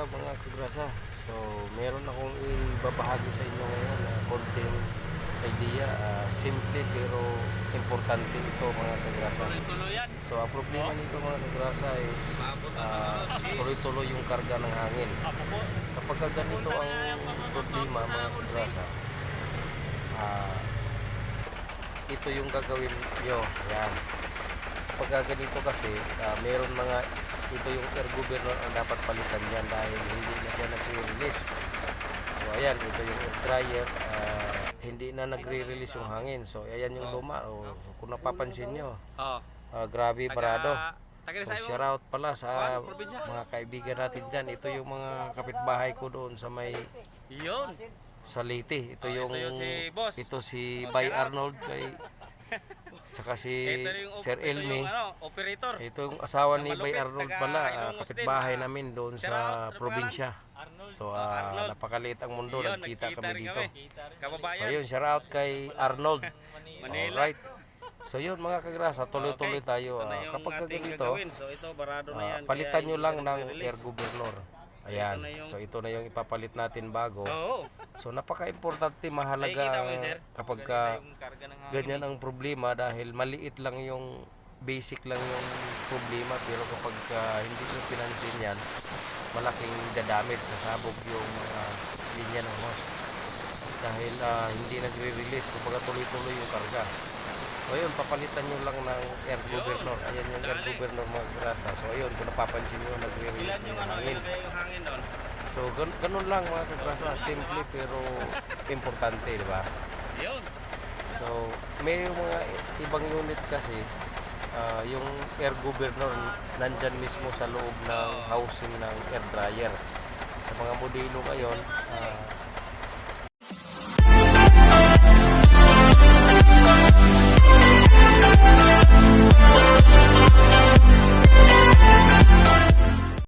ka mga kagrasa. So, meron akong ibabahagi sa inyo ngayon na konting idea. ah, simple pero importante ito mga kagrasa. So, ang problema nito mga kagrasa is ah, tuloy-tuloy yung karga ng hangin. Kapag ka ganito ang problema mga kagrasa, ah, ito yung gagawin nyo. Yan. Ka ganito kasi, ah, meron mga, ito yung air governor ang dapat palitan yan dahil hindi na siya nag-release. So ayan, ito yung air dryer, ah, hindi na nagre-release yung hangin. So ayan yung luma. O, kung napapansin nyo, Oh. ah, grabe barado. So, shout out pala sa mga kaibigan natin dyan. Ito yung mga kapitbahay ko doon sa may Yun. sa Leyte. Ito yung ito yung ito si Bay Arnold kay tsaka si Ito yung, Sir ito Elmi. yung ano, operator. Ito yung asawa ni Bay Arnold pala, ah, Ilongos din, kapitbahay ah. namin doon sa ano probinsya. Arnold. So Arnold. napakaliit ang mundo, Yun, nagkita kami dito. kami. So Kababayan. yun, shout out kay Arnold. Manila. Alright. So yun mga kagrasa, tuloy-tuloy tayo. Ito yung kapag ganito. So ito, barado na yan. palitan Kaya nyo lang ng air governor. Ayan. na yung- So ito na yung ipapalit natin bago. Oo. So napaka-importante, mahalaga mo sir? kapag ka ganyan ang problema dahil maliit lang yung basic lang yung problema pero kapag ka hindi nyo pinansin yan malaking dadamage sa sabog yung mga linya ng hose dahil ah, hindi nagre-release kumbaga tuloy-tuloy yung karga so ayun papalitan nyo lang ng air governor ayan yung air governor mga grasa. So ayun kung napapansin nyo nagre-release yung ano, hangin yung hangin so gan ganun lang mga kagrasa. Simple pero importante di ba? Yun. So, may mga ibang unit kasi, ah, yung air governor nandyan mismo sa loob ng housing ng air dryer. Sa mga modelo ngayon, ah,